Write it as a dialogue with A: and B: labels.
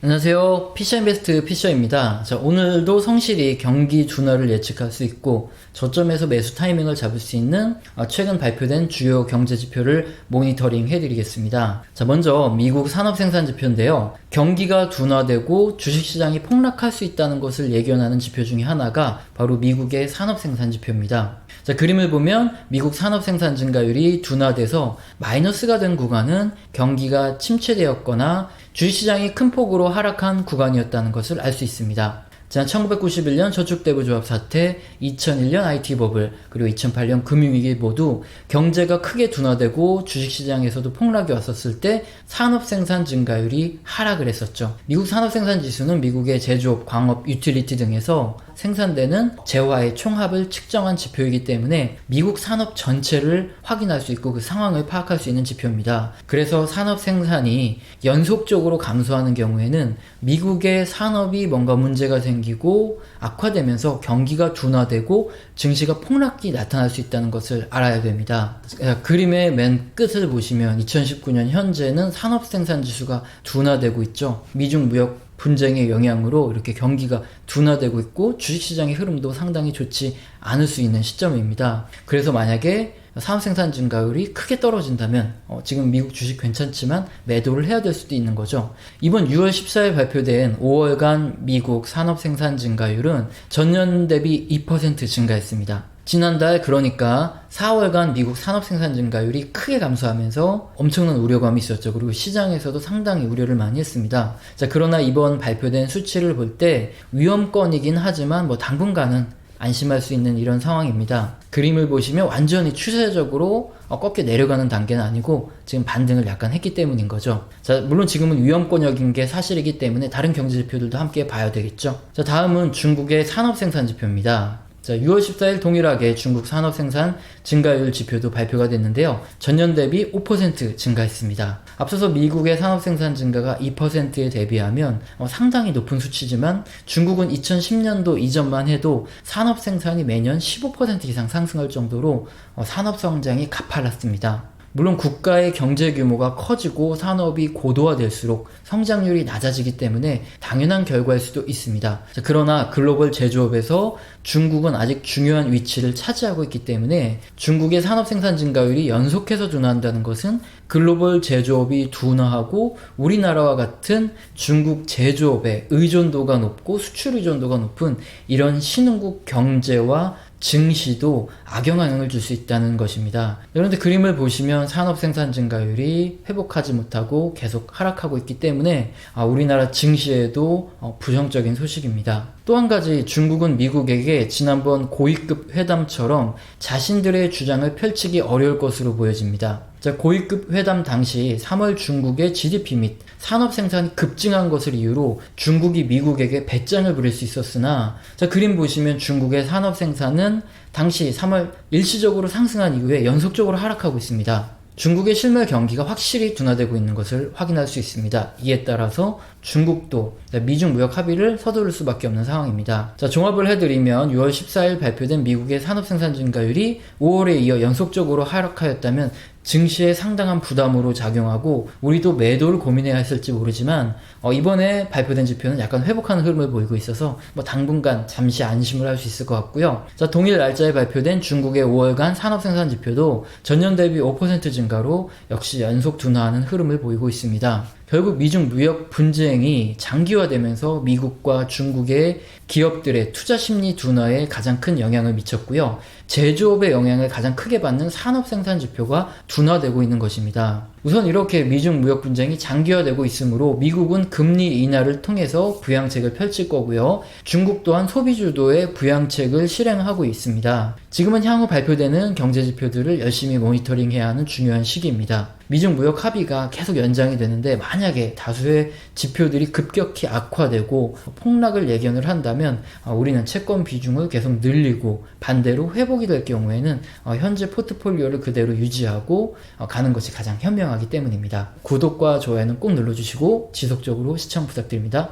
A: 안녕하세요. 피셔인베스트 피셔입니다. 자, 오늘도 성실히 경기 둔화를 예측할 수 있고 저점에서 매수 타이밍을 잡을 수 있는 아, 최근 발표된 주요 경제 지표를 모니터링 해드리겠습니다. 자, 먼저 미국 산업 생산 지표인데요. 경기가 둔화되고 주식시장이 폭락할 수 있다는 것을 예견하는 지표 중에 하나가 바로 미국의 산업 생산 지표입니다. 자, 그림을 보면 미국 산업 생산 증가율이 둔화돼서 마이너스가 된 구간은 경기가 침체되었거나 주식시장이 큰 폭으로 하락한 구간이었다는 것을 알 수 있습니다. 지난 1991년 저축대부조합 사태, 2001년 IT 버블, 그리고 2008년 금융위기 모두 경제가 크게 둔화되고 주식시장에서도 폭락이 왔었을 때 산업생산 증가율이 하락을 했었죠. 미국 산업생산 지수는 미국의 제조업, 광업, 유틸리티 등에서 생산되는 재화의 총합을 측정한 지표이기 때문에 미국 산업 전체를 확인할 수 있고 그 상황을 파악할 수 있는 지표입니다. 그래서 산업 생산이 연속적으로 감소하는 경우에는 미국의 산업이 뭔가 문제가 생기고 악화되면서 경기가 둔화되고 증시가 폭락기 나타날 수 있다는 것을 알아야 됩니다. 그림의 맨 끝을 보시면 2019년 현재는 산업 생산 지수가 둔화되고 있죠. 미중 무역 분쟁의 영향으로 이렇게 경기가 둔화되고 있고 주식시장의 흐름도 상당히 좋지 않을 수 있는 시점입니다. 그래서 만약에 산업 생산 증가율이 크게 떨어진다면 어, 지금 미국 주식 괜찮지만 매도를 해야 될 수도 있는 거죠. 이번 6월 14일 발표된 5월간 미국 산업 생산 증가율은 전년 대비 2% 증가했습니다. 지난달 그러니까 4월간 미국 산업 생산 증가율이 크게 감소하면서 엄청난 우려감이 있었죠. 그리고 시장에서도 상당히 우려를 많이 했습니다. 자, 그러나 이번 발표된 수치를 볼 때 위험권이긴 하지만 뭐 당분간은 안심할 수 있는 이런 상황입니다. 그림을 보시면 완전히 추세적으로 어, 꺾여 내려가는 단계는 아니고 지금 반등을 약간 했기 때문인 거죠. 자, 물론 지금은 위험권역인 게 사실이기 때문에 다른 경제 지표들도 함께 봐야 되겠죠. 자, 다음은 중국의 산업 생산 지표입니다. 자, 6월 14일 동일하게 중국 산업 생산 증가율 지표도 발표가 됐는데요. 전년 대비 5% 증가했습니다. 앞서서 미국의 산업 생산 증가가 2%에 대비하면 어, 상당히 높은 수치지만 중국은 2010년도 이전만 해도 산업 생산이 매년 15% 이상 상승할 정도로 어, 산업 성장이 가팔랐습니다. 물론 국가의 경제 규모가 커지고 산업이 고도화될수록 성장률이 낮아지기 때문에 당연한 결과일 수도 있습니다. 자, 그러나 글로벌 제조업에서 중국은 아직 중요한 위치를 차지하고 있기 때문에 중국의 산업 생산 증가율이 연속해서 둔화한다는 것은 글로벌 제조업이 둔화하고 우리나라와 같은 중국 제조업의 의존도가 높고 수출 의존도가 높은 이런 신흥국 경제와 증시도 악영향을 줄 수 있다는 것입니다. 그런데 그림을 보시면 산업 생산 증가율이 회복하지 못하고 계속 하락하고 있기 때문에 아, 우리나라 증시에도 어, 부정적인 소식입니다. 또 한 가지 중국은 미국에게 지난번 고위급 회담처럼 자신들의 주장을 펼치기 어려울 것으로 보여집니다. 자, 고위급 회담 당시 3월 중국의 GDP 및 산업 생산이 급증한 것을 이유로 중국이 미국에게 배짱을 부릴 수 있었으나 자, 그림 보시면 중국의 산업 생산은 당시 3월 일시적으로 상승한 이후에 연속적으로 하락하고 있습니다. 중국의 실물 경기가 확실히 둔화되고 있는 것을 확인할 수 있습니다. 이에 따라서 중국도 미중 무역 합의를 서두를 수밖에 없는 상황입니다. 자, 종합을 해드리면 6월 14일 발표된 미국의 산업 생산 증가율이 5월에 이어 연속적으로 하락하였다면 증시에 상당한 부담으로 작용하고 우리도 매도를 고민해야 했을지 모르지만 어, 이번에 발표된 지표는 약간 회복하는 흐름을 보이고 있어서 뭐 당분간 잠시 안심을 할 수 있을 것 같고요. 자 동일 날짜에 발표된 중국의 5월간 산업 생산 지표도 전년 대비 5% 증가로 역시 연속 둔화하는 흐름을 보이고 있습니다. 결국 미중 무역 분쟁이 장기화되면서 미국과 중국의 기업들의 투자 심리 둔화에 가장 큰 영향을 미쳤고요. 제조업의 영향을 가장 크게 받는 산업 생산 지표가 둔화되고 있는 것입니다. 우선 이렇게 미중 무역 분쟁이 장기화되고 있으므로 미국은 금리 인하를 통해서 부양책을 펼칠 거고요. 중국 또한 소비 주도의 부양책을 실행하고 있습니다. 지금은 향후 발표되는 경제 지표들을 열심히 모니터링해야 하는 중요한 시기입니다. 미중 무역 합의가 계속 연장이 되는데 만약에 다수의 지표들이 급격히 악화되고 폭락을 예견을 한다면 어, 우리는 채권 비중을 계속 늘리고 반대로 회복 이 될 경우에는 어, 현재 포트폴리오를 그대로 유지하고 어, 가는 것이 가장 현명하기 때문입니다. 구독과 좋아요는 꼭 눌러주시고 지속적으로 시청 부탁드립니다.